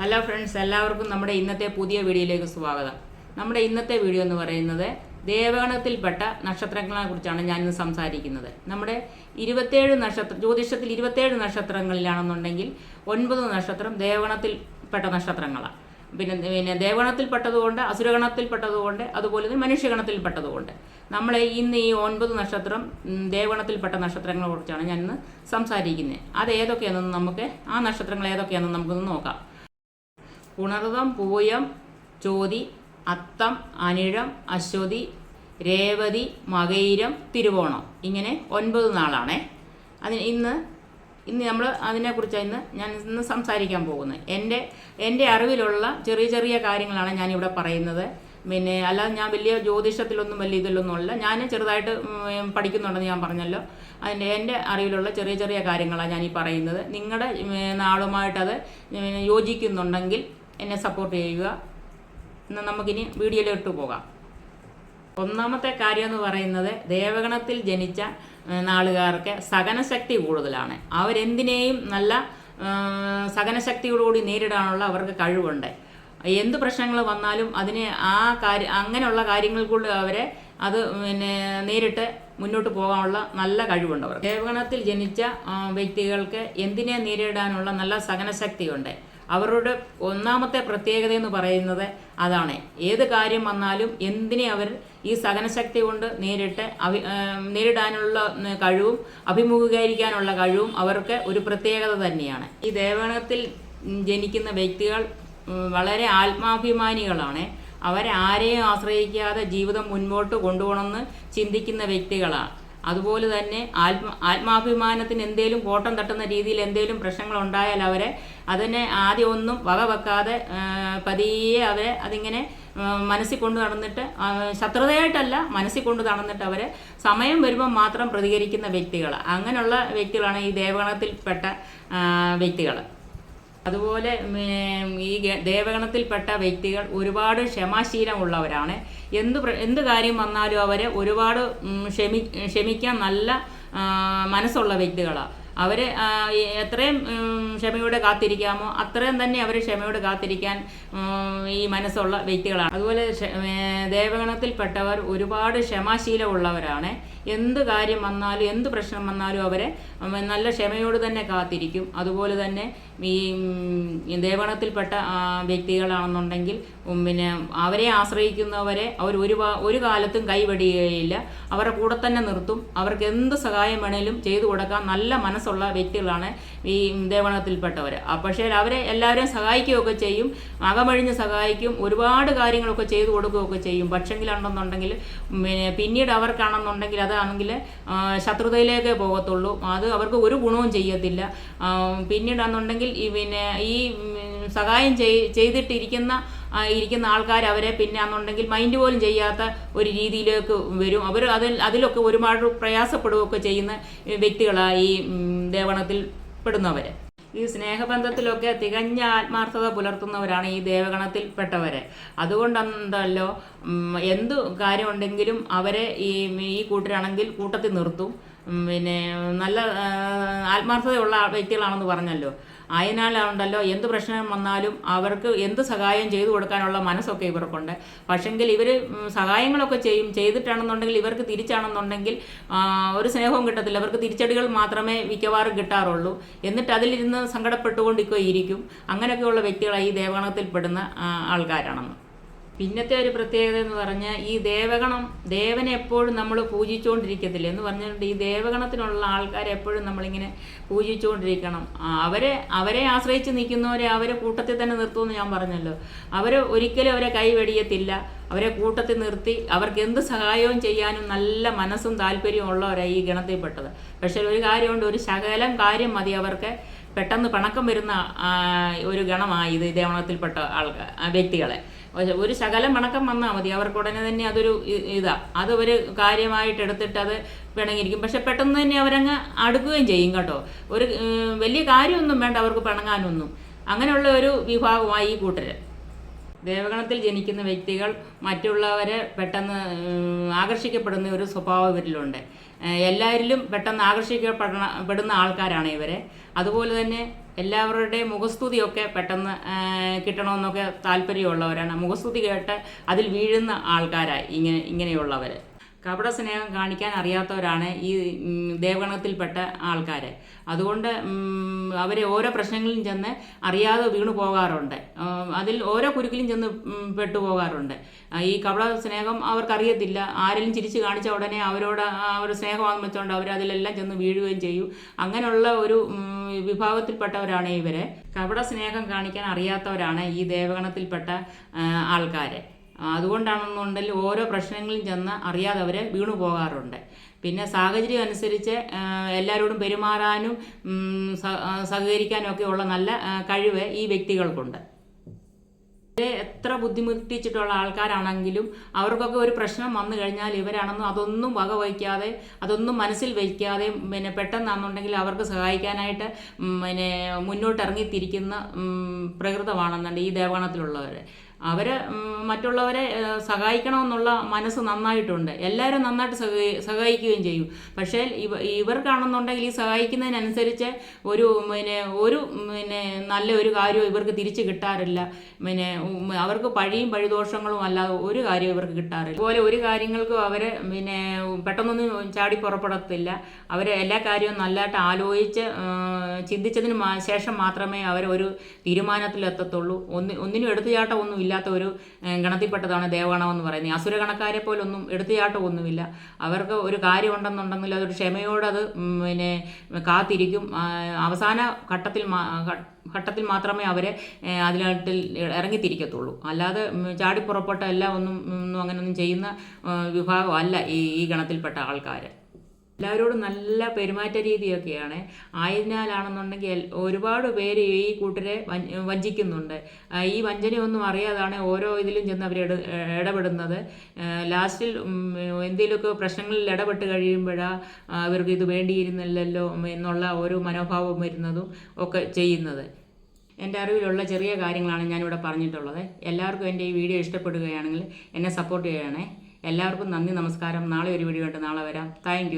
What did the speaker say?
Hello friends എല്ലാവർക്കും നമ്മുടെ ഇന്നത്തെ പുതിയ വീഡിയോയിലേക്ക് സ്വാഗതം. നമ്മുടെ ഇന്നത്തെ വീഡിയോ എന്ന് പറയുന്നത് ദേവഗണത്തിൽപ്പെട്ട നക്ഷത്രങ്ങളെ കുറിച്ചാണ് ഞാൻ ഇന്ന് സംസാരിക്കുന്നത്. നമ്മുടെ ഇരുപത്തേഴ് നക്ഷത്ര ജ്യോതിഷത്തിൽ ഇരുപത്തേഴ് നക്ഷത്രങ്ങളിലാണെന്നുണ്ടെങ്കിൽ ഒൻപത് നക്ഷത്രം ദേവഗണത്തിൽപ്പെട്ട നക്ഷത്രങ്ങളാണ്. പിന്നെ പിന്നെ ദേവഗണത്തിൽപ്പെട്ടതുകൊണ്ട് അസുരഗണത്തിൽപ്പെട്ടതുകൊണ്ട് അതുപോലെ തന്നെ മനുഷ്യഗണത്തിൽപ്പെട്ടതുകൊണ്ട്. നമ്മൾ ഇന്ന് ഈ ഒൻപത് നക്ഷത്രം ദേവഗണത്തിൽപ്പെട്ട നക്ഷത്രങ്ങളെ കുറിച്ചാണ് ഞാൻ ഇന്ന് സംസാരിക്കുന്നത്. അത് ഏതൊക്കെയാണെന്ന് നമുക്ക് ആ നക്ഷത്രങ്ങൾ ഏതൊക്കെയാണെന്ന് നമുക്കൊന്ന് നോക്കാം. പുണർതം പൂയം ചോതി അത്തം അനിഴം അശ്വതി രേവതി മകയിരം തിരുവോണം. ഇങ്ങനെ ഒൻപത് നാളാണേ. അതിന് ഇന്ന് ഇന്ന് നമ്മൾ അതിനെക്കുറിച്ച് ഇന്ന് ഞാൻ ഇന്ന് സംസാരിക്കാൻ പോകുന്നത്. എന്റെ എന്റെ അറിവിലുള്ള ചെറിയ ചെറിയ കാര്യങ്ങളാണ് ഞാനിവിടെ പറയുന്നത്. പിന്നെ അല്ലാതെ ഞാൻ വലിയ ജ്യോതിഷത്തിലൊന്നും വലിയ ഇതിലൊന്നും അല്ല ഞാൻ ചെറുതായിട്ട് പഠിക്കുന്നുണ്ടെന്ന് ഞാൻ പറഞ്ഞല്ലോ. അതിന്റെ എന്റെ അറിവിലുള്ള ചെറിയ ചെറിയ കാര്യങ്ങളാണ് ഞാൻ ഈ പറയുന്നത് നിങ്ങളുടെ നാളുമായിട്ടത് യോജിക്കുന്നുണ്ടെങ്കിൽ എന്നെ സപ്പോർട്ട് ചെയ്യുക. എന്നാൽ നമുക്കിനി വീഡിയോയിലോട്ട് പോകാം. ഒന്നാമത്തെ കാര്യം എന്ന് പറയുന്നത് ദേവഗണത്തിൽ ജനിച്ച നാളുകാർക്ക് സഹനശക്തി കൂടുതലാണ്. അവരെന്തിനേയും നല്ല സഹനശക്തിയോടുകൂടി നേരിടാനുള്ള അവർക്ക് കഴിവുണ്ട്. എന്ത് പ്രശ്നങ്ങൾ വന്നാലും അതിനെ ആ കാര്യ അങ്ങനെയുള്ള കാര്യങ്ങൾ കൊണ്ട് അവരെ അത് പിന്നെ നേരിട്ട് മുന്നോട്ട് പോകാനുള്ള നല്ല കഴിവുണ്ട് അവർ ദേവഗണത്തിൽ ജനിച്ച വ്യക്തികൾക്ക് എന്തിനെ നേരിടാനുള്ള നല്ല സഹനശക്തിയുണ്ട്? അവരുടെ ഒന്നാമത്തെ പ്രത്യേകത എന്ന് പറയുന്നത് അതാണ്. ഏത് കാര്യം വന്നാലും എന്തിനെ അവർ ഈ സഹനശക്തി കൊണ്ട് നേരിട്ട് അഭി നേരിടാനുള്ള കഴിവും അഭിമുഖീകരിക്കാനുള്ള കഴിവും അവർക്ക് ഒരു പ്രത്യേകത തന്നെയാണ്. ഈ ദേവഗണത്തിൽ ജനിക്കുന്ന വ്യക്തികൾ വളരെ ആത്മാഭിമാനികളാണ്. അവരെ ആരെയും ആശ്രയിക്കാതെ ജീവിതം മുൻപോട്ട് കൊണ്ടുപോകണമെന്ന് ചിന്തിക്കുന്ന വ്യക്തികളാണ് അതുപോലെ തന്നെ ആത്മ ആത്മാഭിമാനത്തിന് എന്തേലും കോട്ടം തട്ടുന്ന രീതിയിൽ എന്തേലും പ്രശ്നങ്ങൾ ഉണ്ടായാൽ അവരെ അതിനെ ആദ്യം ഒന്നും വക വെക്കാതെ പതിയെ അവരെ അതിങ്ങനെ മനസ്സിൽ കൊണ്ട് നടന്നിട്ട് ശത്രുതയായിട്ടല്ല മനസ്സിൽ കൊണ്ട് നടന്നിട്ട് അവരെ സമയം വരുമ്പോൾ മാത്രം പ്രതികരിക്കുന്ന വ്യക്തികൾ അങ്ങനെയുള്ള വ്യക്തികളാണ് ഈ ദേവഗണത്തിൽപ്പെട്ട വ്യക്തികൾ അതുപോലെ ഈ ദേവഗണത്തിൽപ്പെട്ട വ്യക്തികൾ ഒരുപാട് ക്ഷമാശീലമുള്ളവരാണ്. എന്ത് എന്ത് കാര്യം വന്നാലും അവരെ ഒരുപാട് ക്ഷമി ക്ഷമിക്കാൻ നല്ല മനസ്സുള്ള വ്യക്തികളാണ് അവർ എത്രയും ക്ഷമയോടെ കാത്തിരിക്കാമോ അത്രയും തന്നെ അവർ ക്ഷമയോടെ കാത്തിരിക്കാൻ ഈ മനസ്സുള്ള വ്യക്തികളാണ്. അതുപോലെ ദേവഗണത്തിൽപ്പെട്ടവർ ഒരുപാട് ക്ഷമാശീലമുള്ളവരാണ്. എന്ത് കാര്യം വന്നാലും എന്ത് പ്രശ്നം വന്നാലും അവരെ നല്ല ക്ഷമയോട് തന്നെ കാത്തിരിക്കും. അതുപോലെ തന്നെ ഈ ദേവഗണത്തിൽപ്പെട്ട വ്യക്തികളാണെന്നുണ്ടെങ്കിൽ പിന്നെ അവരെ ആശ്രയിക്കുന്നവരെ അവർ ഒരു ഒരു കാലത്തും കൈവടിയുകയില്ല അവരുടെ കൂടെ തന്നെ നിർത്തും. അവർക്ക് എന്ത് സഹായം വേണേലും ചെയ്തു കൊടുക്കാൻ നല്ല മനസ്സുള്ള വ്യക്തികളാണ് ഈ ദേവഗണത്തിൽപ്പെട്ടവർ പക്ഷേ അവരെ എല്ലാവരെയും സഹായിക്കുകയൊക്കെ ചെയ്യും. അകമഴിഞ്ഞ് സഹായിക്കും. ഒരുപാട് കാര്യങ്ങളൊക്കെ ചെയ്തു കൊടുക്കുകയൊക്കെ ചെയ്യും. പക്ഷെങ്കിലാണെന്നുണ്ടെങ്കിൽ പിന്നെ പിന്നീട് അവർക്കാണെന്നുണ്ടെങ്കിൽ അതാണെങ്കിൽ ശത്രുതയിലേക്കേ പോകത്തുള്ളൂ. അത് അവർക്ക് ഒരു ഗുണവും ചെയ്യത്തില്ല. പിന്നീടാണെന്നുണ്ടെങ്കിൽ ഈ പിന്നെ ഈ സഹായം ചെയ് ചെയ്തിട്ടിരിക്കുന്ന ഇരിക്കുന്ന ആൾക്കാർ അവരെ പിന്നെ എന്നുണ്ടെങ്കിൽ മൈൻഡ് പോലും ചെയ്യാത്ത ഒരു രീതിയിലേക്ക് വരും. അവർ അതിൽ അതിലൊക്കെ ഒരുപാട് പ്രയാസപ്പെടുകയൊക്കെ ചെയ്യുന്ന വ്യക്തികളാണ് ഈ ദേവണത്തിൽ പെടുന്നവർ ഈ സ്നേഹബന്ധത്തിലൊക്കെ തികഞ്ഞ ആത്മാർത്ഥത പുലർത്തുന്നവരാണ് ഈ ദേവഗണത്തിൽ പെട്ടവരെ. അതുകൊണ്ടെന്തല്ലോ എന്തു കാര്യമുണ്ടെങ്കിലും അവരെ ഈ ഈ കൂട്ടരാണെങ്കിൽ കൂട്ടത്തിൽ നിർത്തും. പിന്നെ നല്ല ആത്മാർത്ഥതയുള്ള വ്യക്തികളാണെന്ന് പറഞ്ഞല്ലോ. ആയതിനാലുണ്ടല്ലോ എന്ത് പ്രശ്നം വന്നാലും അവർക്ക് എന്ത് സഹായം ചെയ്തു കൊടുക്കാനുള്ള മനസ്സൊക്കെ ഇവർക്കുണ്ട്. പക്ഷെങ്കിൽ ഇവർ സഹായങ്ങളൊക്കെ ചെയ്യും. ചെയ്തിട്ടാണെന്നുണ്ടെങ്കിൽ ഇവർക്ക് തിരിച്ചാണെന്നുണ്ടെങ്കിൽ ഒരു സ്നേഹവും കിട്ടത്തില്ല. അവർക്ക് തിരിച്ചടികൾ മാത്രമേ മിക്കവാറും കിട്ടാറുള്ളൂ. എന്നിട്ട് അതിലിരുന്ന് സങ്കടപ്പെട്ടുകൊണ്ടിരിക്കുക ഇരിക്കും അങ്ങനെയൊക്കെയുള്ള വ്യക്തികളായി ഈ ദേവഗണത്തിൽപ്പെടുന്ന പെടുന്ന ആൾക്കാരാണെന്ന്. പിന്നത്തെ ഒരു പ്രത്യേകത എന്ന് പറഞ്ഞാൽ ഈ ദേവഗണം ദേവനെ എപ്പോഴും നമ്മൾ പൂജിച്ചുകൊണ്ടിരിക്കത്തില്ല എന്ന് പറഞ്ഞിട്ടുണ്ട് ഈ ദേവഗണത്തിനുള്ള ആൾക്കാരെ എപ്പോഴും നമ്മളിങ്ങനെ പൂജിച്ചുകൊണ്ടിരിക്കണം അവരെ അവരെ ആശ്രയിച്ച് നിൽക്കുന്നവരെ അവരെ കൂട്ടത്തിൽ തന്നെ നിർത്തുമെന്ന് ഞാൻ പറഞ്ഞല്ലോ. അവർ ഒരിക്കലും അവരെ കൈവെടിയത്തില്ല. അവരെ കൂട്ടത്തിൽ നിർത്തി അവർക്ക് എന്ത് സഹായവും ചെയ്യാനും നല്ല മനസ്സും താല്പര്യവും ഉള്ളവരാണ് ഈ ഗണത്തിൽപ്പെട്ടത്. പക്ഷേ ഒരു കാര്യമുണ്ട് ഒരു ശകലം കാര്യം മതി അവർക്ക്. പെട്ടെന്ന് പണക്കം വരുന്ന ഒരു ഗണമായി ഇത് ദേവണത്തിൽപ്പെട്ട ആൾക്കാർ വ്യക്തികളെ. ഒരു- ശകലം പിണക്കം വന്നാൽ മതി. അവർക്ക് ഉടനെ തന്നെ അതൊരു ഇതാ. അത് ഒരു കാര്യമായിട്ട് എടുത്തിട്ട് അത് പിണങ്ങിയിരിക്കും. പക്ഷെ പെട്ടെന്ന് തന്നെ അവരങ്ങ് അടുക്കുകയും ചെയ്യും കേട്ടോ. ഒരു വലിയ കാര്യമൊന്നും വേണ്ട. അവർക്ക് പിണങ്ങാനൊന്നും. അങ്ങനെയുള്ള ഒരു വിഭാഗമായി ഈ കൂട്ടർ ദേവഗണത്തിൽ ജനിക്കുന്ന വ്യക്തികൾ മറ്റുള്ളവരെ പെട്ടെന്ന് ആകർഷിക്കപ്പെടുന്ന ഒരു സ്വഭാവം ഇവരിലുണ്ട്. എല്ലാവരിലും പെട്ടെന്ന് ആകർഷിക്കപ്പെടണ പെടുന്ന ആൾക്കാരാണ് ഇവരെ. അതുപോലെ തന്നെ എല്ലാവരുടെയും മുഖസ്തുതിയൊക്കെ പെട്ടെന്ന് കിട്ടണമെന്നൊക്കെ താല്പര്യമുള്ളവരാണ്. മുഖസ്തുതി കേട്ട് അതിൽ വീഴുന്ന ആൾക്കാരായി ഇങ്ങനെ ഇങ്ങനെയുള്ളവർ കപട സ്നേഹം കാണിക്കാൻ അറിയാത്തവരാണ് ഈ ദേവഗണത്തിൽപ്പെട്ട ആൾക്കാർ അതുകൊണ്ട് അവരെ ഓരോ പ്രശ്നങ്ങളിലും ചെന്ന് അറിയാതെ വീണു പോകാറുണ്ട്. അതിൽ ഓരോ കുരുക്കിലും ചെന്ന് പെട്ടു പോകാറുണ്ട്. ഈ കപട സ്നേഹം അവർക്കറിയത്തില്ല. ആരെങ്കിലും ചിരിച്ച് കാണിച്ച ഉടനെ അവരോട് അവർ സ്നേഹമാകുന്ന വെച്ചുകൊണ്ട് അവർ അതിലെല്ലാം ചെന്ന് വീഴുകയും ചെയ്യും. അങ്ങനെയുള്ള ഒരു വിഭാഗത്തിൽപ്പെട്ടവരാണ് ഇവരെ. കപട സ്നേഹം കാണിക്കാൻ അറിയാത്തവരാണ് ഈ ദേവഗണത്തിൽപ്പെട്ട ആൾക്കാർ അതുകൊണ്ടാണെന്നുണ്ടെങ്കിൽ ഓരോ പ്രശ്നങ്ങളും ചെന്ന് അറിയാതെ അവർ വീണു പോകാറുണ്ട്. പിന്നെ സാഹചര്യം അനുസരിച്ച് എല്ലാവരോടും പെരുമാറാനും സഹകരിക്കാനും ഒക്കെ ഉള്ള നല്ല കഴിവ് ഈ വ്യക്തികൾക്കുണ്ട്. എത്ര ബുദ്ധിമുട്ടിച്ചിട്ടുള്ള ആൾക്കാരാണെങ്കിലും അവർക്കൊക്കെ ഒരു പ്രശ്നം വന്നു കഴിഞ്ഞാൽ ഇവരാണെന്നും അതൊന്നും വക വഹിക്കാതെ അതൊന്നും മനസ്സിൽ വയ്ക്കാതെ പിന്നെ പെട്ടെന്നാണെന്നുണ്ടെങ്കിൽ അവർക്ക് സഹായിക്കാനായിട്ട് പിന്നെ മുന്നോട്ടിറങ്ങിത്തിരിക്കുന്ന പ്രകൃതമാണെന്നുണ്ട് ഈ ദേവഗണത്തിലുള്ളവർ അവർ മറ്റുള്ളവരെ സഹായിക്കണമെന്നുള്ള മനസ്സ് നന്നായിട്ടുണ്ട്. എല്ലാവരും നന്നായിട്ട് സഹായിക്കുകയും ചെയ്യും. പക്ഷേ ഇവ ഇവർക്കാണെന്നുണ്ടെങ്കിൽ ഈ സഹായിക്കുന്നതിനനുസരിച്ച് ഒരു പിന്നെ ഒരു പിന്നെ നല്ല ഒരു കാര്യവും ഇവർക്ക് തിരിച്ച് കിട്ടാറില്ല. പിന്നെ അവർക്ക് പഴിയും പഴിദോഷങ്ങളും അല്ലാതെ ഒരു കാര്യവും ഇവർക്ക് കിട്ടാറില്ല. അതുപോലെ ഒരു കാര്യങ്ങൾക്കും അവർ പിന്നെ പെട്ടെന്നൊന്നും ചാടി പുറപ്പെടത്തില്ല. അവർ എല്ലാ കാര്യവും നല്ലതായിട്ട് ആലോചിച്ച് ചിന്തിച്ചതിന് ശേഷം മാത്രമേ അവർ ഒരു തീരുമാനത്തിലെത്തത്തുള്ളൂ. ഒന്ന് ഒന്നിനും എടുത്തുചാട്ടം ഒന്നും ഇല്ലാത്ത ഒരു ഗണത്തിൽപ്പെട്ടതാണ് ദേവഗണം എന്ന് പറയുന്നത്. അസുര കണക്കാരെ പോലൊന്നും എടുത്തുചാട്ടം ഒന്നുമില്ല. അവർക്ക് ഒരു കാര്യമുണ്ടെന്നുണ്ടെങ്കിൽ അതൊരു ക്ഷമയോടത് പിന്നെ കാത്തിരിക്കും. അവസാന ഘട്ടത്തിൽ ഘട്ടത്തിൽ മാത്രമേ അവരെ അതിനായിട്ട് ഇറങ്ങിത്തിരിക്കത്തുള്ളൂ. അല്ലാതെ ചാടിപ്പുറപ്പെട്ട എല്ലാം ഒന്നും ഒന്നും അങ്ങനെയൊന്നും ചെയ്യുന്ന വിഭാഗമല്ല ഈ ഈ ഗണത്തിൽപ്പെട്ട ആൾക്കാർ എല്ലാവരോടും നല്ല പെരുമാറ്റ രീതിയൊക്കെയാണ്. ആയതിനാലാണെന്നുണ്ടെങ്കിൽ ഒരുപാട് പേര് ഈ കൂട്ടരെ വഞ്ചിക്കുന്നുണ്ട്. ഈ വഞ്ചനയൊന്നും അറിയാതാണ് ഓരോ ഇതിലും ചെന്ന് അവർ ഇടപെടുന്നത്. ലാസ്റ്റിൽ എന്തെങ്കിലുമൊക്കെ പ്രശ്നങ്ങളിൽ ഇടപെട്ട് കഴിയുമ്പോഴാണ് അവർക്ക് ഇത് വേണ്ടിയിരുന്നില്ലല്ലോ എന്നുള്ള ഒരു മനോഭാവം വരുന്നതും ഒക്കെ ചെയ്യുന്നത്. എന്റെ അറിവിലുള്ള ചെറിയ കാര്യങ്ങളാണ് ഞാനിവിടെ പറഞ്ഞിട്ടുള്ളത്. എല്ലാവർക്കും എന്റെ ഈ വീഡിയോ ഇഷ്ടപ്പെടുകയാണെങ്കിൽ എന്നെ സപ്പോർട്ട് ചെയ്യണേ. എല്ലാവർക്കും നന്ദി നമസ്കാരം. നാളെ ഒരു വീഡിയോ ഉണ്ട്. നാളെ വരാം. താങ്ക്